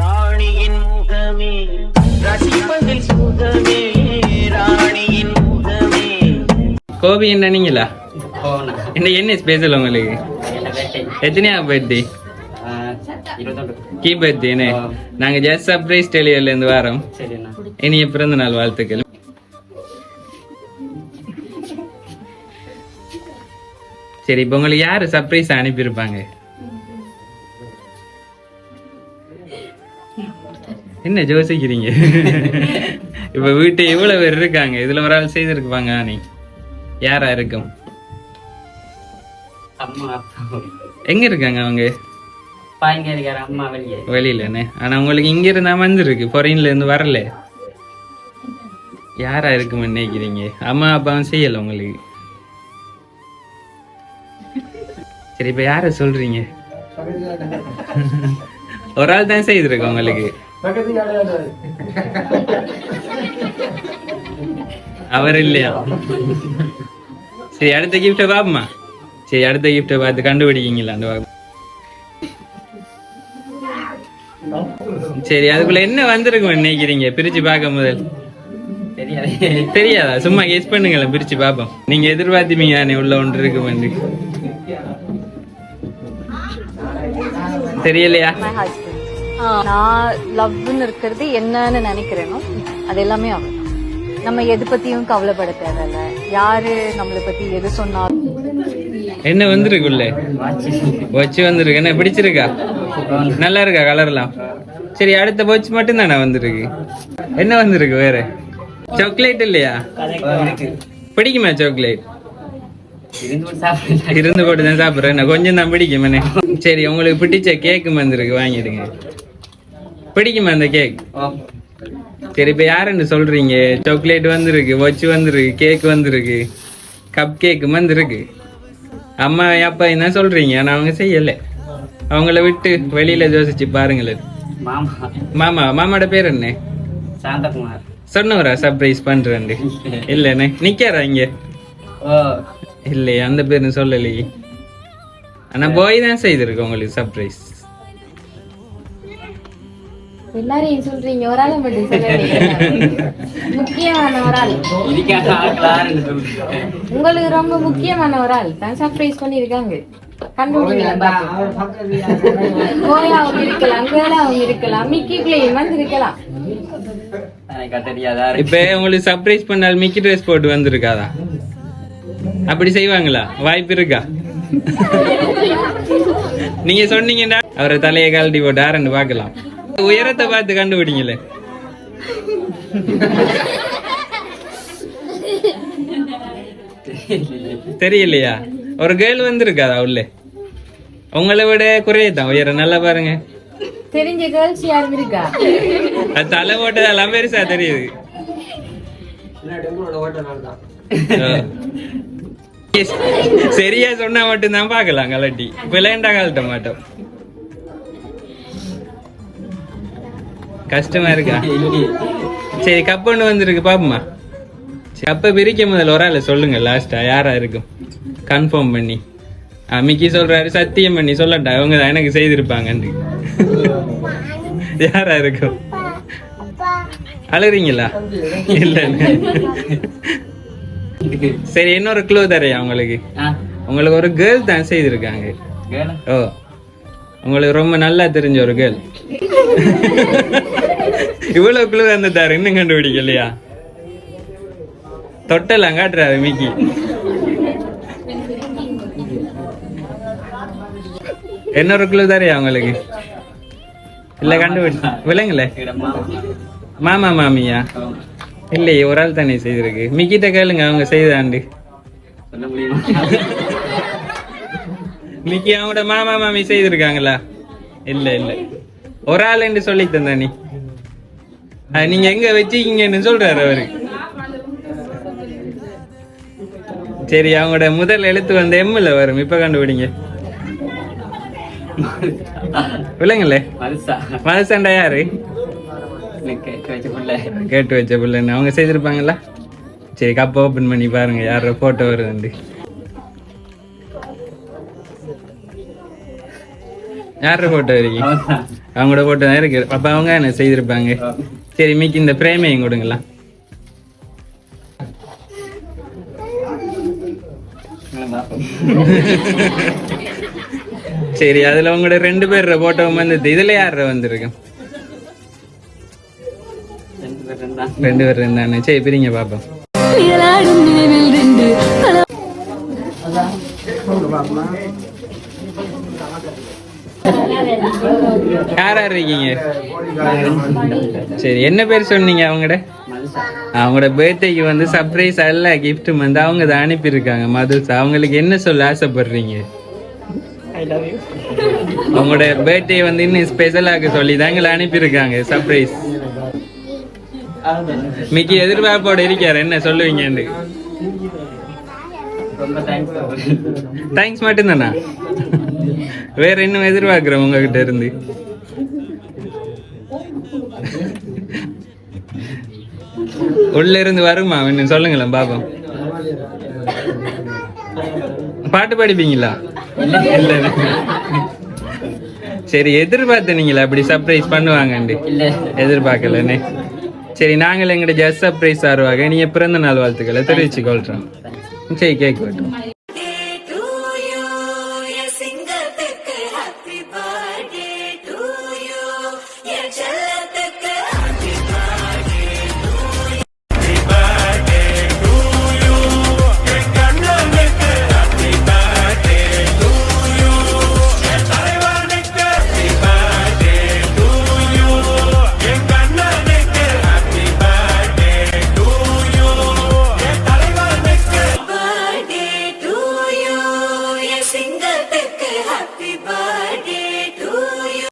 ராணியின் முகமே கோபி என்ன நீங்களா? போனா என்ன என்ன ஸ்பெஷல் உங்களுக்கு? எத்தனையா பர்த்டே கீ பர்த்டேனே ஆ. நாங்க ஜஸ்ட் சர்ப்ரைஸ் டெலிவரில இருந்து வரோம். இனிய பிறந்த நாள் வாழ்த்துக்கள். சரி இப்போ உங்களுக்கு யாரு சர்ப்ரைஸ் அனுப்பியிருப்பாங்க? என்ன யோசிக்கிறீங்க? இப்ப வீட்டு இவ்வளவு பேர் இருக்காங்க? இதுல ஒரு ஆள் செய்திருப்பாங்க நீ யாரா இருக்கும்? எங்க இருக்காங்க அவங்க? பாய்ங்க இருக்காரு அம்மா வெளியே. வெளியிலண்ணே ஆனா உங்களுக்கு இங்க இருந்தா வந்திருக்கு. ஃபாரின்ல இருந்து வரல. யாரா இருக்கும்னு நினைக்கிறீங்க? அம்மா அப்பாவும் செய்யல உங்களுக்கு? சரி இப்ப யார சொல்றீங்க? ஒரு ஆள் தான் செய்திருக்கோம் உங்களுக்கு. அவர் இல்லையா? சரி அடுத்த கிஃப்டை பாப்பமா சரி அடுத்த கிஃப்டை பார்த்து கண்டுபிடிக்கீங்களா அந்த சரி அதுக்குள்ள என்ன வந்திருக்கும் நினைக்கிறீங்க? பிரிச்சு பார்க்க முதல். தெரியாதா? சும்மா கெஸ் பண்ணுங்களேன் பிரிச்சு பார்ப்போம். நீங்க எதிர்பார்த்தீங்க தானே உள்ள ஒன்று இருக்கும் தெரியலையா? மை ஹஸ்பண்ட் நான் லவ்னு இருக்கிறது என்னன்னு நினைக்கிறேனோ அது எல்லாமே அவர் நம்ம எது பத்தியும் கவலைப்பட தேவையில்ல. யாரு நம்மளை பத்தி எது சொன்னாலும். என்ன வந்திருக்கு உள்ள? வச்சு வந்திருக்கு. என்ன பிடிச்சிருக்கா? நல்லா இருக்கா கலர்லாம் சரி அடுத்த போச்சு மட்டும் தானே வந்திருக்கு? என்ன வந்திருக்கு வேற? சாக்லேட் இல்லையா? பிடிக்குமா சாக்லேட் இருந்து போட்டு தான் சாப்பிட்றேன். கொஞ்சம் தான் பிடிக்குமே சரி உங்களுக்கு பிடிச்ச கேக்கு வந்திருக்கு. வாங்கிடுங்க. பிடிக்குமா அந்த கேக் சரி இப்போ யாருன்னு சொல்றீங்க? சாக்லேட் வந்திருக்கு வச்சு வந்திருக்கு கேக் வந்திருக்கு கப் கேக் வந்திருக்கு. அம்மா அப்பா என்ன சொல்றீங்க? ஆனா அவங்க செய்யல. அவங்கள விட்டு வெளியில யோசிச்சு பாருங்களேன் மாமா. மாமா மாமாவோட பேர் என்ன? சாந்தகுமார். சொன்னவரா சர்ப்ரைஸ் பண்றேன் இல்லண்ணே நிக்காரா இங்க? இல்லையே அந்த பேரு சொல்லலையே. ஆனா போய் தான் செய்திருக்கு உங்களுக்கு சர்ப்ரைஸ் எல்லாரையும் சொல்றீங்க? ஒரு ஆளை மட்டும் சொல்லுங்க முக்கியமான ஒரு ஆள். உங்களுக்கு ரொம்ப முக்கியமான ஒரு ஆள். தான் சர்ப்ரைஸ் பண்ணிருக்காங்க கண்டுபிடிங்களா கோயாவும் இருக்கலாம் கேளாவும் இருக்கலாம். மிக்கி பிளேயும் வந்து இருக்கலாம் எனக்கு தெரியாதா? இப்ப உங்களுக்கு சர்ப்ரைஸ் பண்ணால் மிக்கி ட்ரெஸ் போட்டு வந்திருக்காதா? அப்படி செய்வாங்களா? வாய்ப்பு இருக்கா? நீங்க சொன்னீங்கன்னா அவரை தலையை கழட்டி போட்டு ஆரண்டு பார்க்கலாம். உயரத்தை பார்த்து கண்டுபிடிங்களே. தெரியலையா? ஒரு கேர்ள் வந்திருக்காதா உள்ள உங்களை விட குறையதான் உயரம் நல்லா பாருங்க. தெரிஞ்ச கேர்ள்ஸ் யாரும் இருக்கா? அது தலை போட்டதெல்லாம் பெருசா தெரியுது. சரியா சொன்னா மட்டும்தான் பார்க்கலாம் கலட்டி. விளையாண்டா கழட்ட மாட்டோம். கஷ்டமா இருக்கா? சரி கப் ஒன்று வந்திருக்கு பாப்போமா? அப்ப பிரிக்க முதல்ல ஒரு ஆளை சொல்லுங்க லாஸ்டா யாரா இருக்கும்? கன்ஃபார்ம் பண்ணி. ஆ, மிக்கி சொல்றாரு சத்தியம் பண்ணி சொல்லட்டா? அவங்க தான் எனக்கு செய்திருப்பாங்கன்னு. யாரா இருக்கும்? அழுறீங்களா இல்ல. சரி இன்னொரு க்ளூ தரையா உங்களுக்கு. உங்களுக்கு ஒரு கேர்ள் தான் செய்திருக்காங்க. ஓ. உங்களுக்கு ரொம்ப நல்லா தெரிஞ்ச ஒரு கேர்ள் இவ்வளவு க்ளூ தந்துட்டாரு இன்னும் கண்டுபிடிக்கலையா? தொட்டெல்லாம் காட்டுறாரு மிக்கி. இன்னொரு க்ளூ தரையா உங்களுக்கு. இல்ல கண்டுபிடி விலங்குல மாமா. மாமியா. இல்லையே ஒரு ஆள் தானே செய்திருக்கு. மிக்கிட்ட கேளுங்க அவங்க செய்தாண்டு சொல்ல முடியுமா மிக்கி அவங்களோட மாமா மாமி செய்திருக்காங்களா? இல்ல இல்ல. ஒரு ஆள் என்று சொல்லி தந்தா நீ. அது நீங்க எங்க வச்சிருக்கீங்கன்னு சொல்றாரு அவரு. சரி அவங்களோட முதல் எழுத்து வந்து எம்ல வரும். இப்ப கண்டுபிடிங்க. விலங்குல மனுஷா. மனசண்டா யாரு? கேட்டு வச்ச பிள்ளைன்னு அவங்க செய்திருப்பாங்கல்ல? சரி கப்பை ஓப்பன் பண்ணி பாருங்க யார போட்டோ வருது யார போட்டோ இருக்கு? அவங்களோட போட்டோ தான் இருக்கு. அப்ப அவங்க என்ன செய்திருப்பாங்க? சரி மீக்கு இந்த பிரேமையும் கொடுங்களா சரி அதுல உங்களோட ரெண்டு பேர் போட்டோ வந்து இதுல யார வந்திருக்கு? ரெண்டு பேர் இருந்தானே சரி பிரிங்க பாப்போம். யார் யார் இருக்கீங்க? சரி என்ன பேர் சொன்னீங்க அவங்கட. அவங்களோட பர்த்டேக்கு வந்து சர்ப்ரைஸ் அல்ல gift வந்து அவங்க தான் அனுப்பியிருக்காங்க மதுஸ் அவங்களுக்கு என்ன சொல்ல ஆசைப்படுறீங்க? அவங்களோட பர்த்டே வந்து இன்னும் ஸ்பெஷலாக சொல்லி தான் எங்களை அனுப்பியிருக்காங்க சர்ப்ரைஸ் மிக்கி எதிர்பார்ப்போட இருக்காரு. என்ன சொல்லுவீங்கன்னு. ரொம்ப தேங்க்ஸ் மட்டும்தானா? வேற இன்னும் எதிர்பார்க்குறோம் உங்ககிட்ட இருந்து? உள்ள இருந்து வருமா? இன்னும் சொல்லுங்களேன் பாப்போம். பாட்டு படிப்பீங்களா? இல்ல. சரி எதிர்பார்த்தனீங்களா? அப்படி சர்ப்ரைஸ் பண்ணுவாங்கண்டு இல்ல. எதிர்பார்க்கலண்ணே சரி நாங்கள் எங்கள்ட ஜஸ்ட் சர்ப்ரைஸ் ஆடுவாங்க நீங்க பிறந்த நாள் வாழ்த்துக்களை தெரிவிச்சு கொள்றோம் சரி கேக் வெட்டும்